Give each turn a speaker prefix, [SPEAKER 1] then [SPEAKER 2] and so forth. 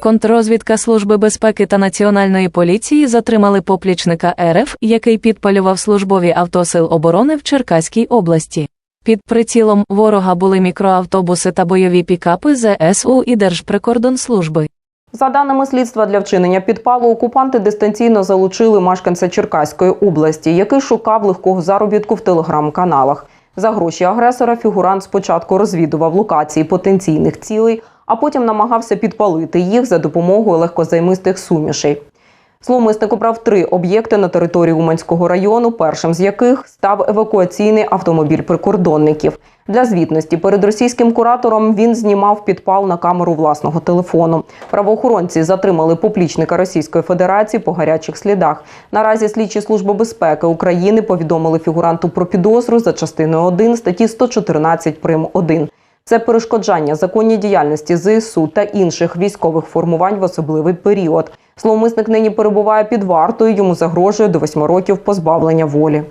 [SPEAKER 1] Контррозвідка Служби безпеки та Національної поліції затримали поплічника РФ, який підпалював службові авто Сил оборони в Черкаській області. Під прицілом ворога були мікроавтобуси та бойові пікапи ЗСУ і Держприкордонслужби.
[SPEAKER 2] За даними слідства для вчинення підпалу, окупанти дистанційно залучили мешканця Черкаської області, який шукав легкого заробітку в телеграм-каналах. За гроші агресора фігурант спочатку розвідував локації потенційних цілей, а потім намагався підпалити їх за допомогою легкозаймистих сумішей. Зловмисник обрав три об'єкти на території Уманського району, першим з яких став евакуаційний автомобіль прикордонників. Для звітності перед російським куратором він знімав підпал на камеру власного телефону. Правоохоронці затримали поплічника Російської Федерації по гарячих слідах. Наразі слідчі служби безпеки України повідомили фігуранту про підозру за частиною 1 статті 114 прим. 1. Це перешкоджання законній діяльності ЗСУ та інших військових формувань в особливий період. Словмисник нині перебуває під вартою. Йому загрожує до восьми років позбавлення волі.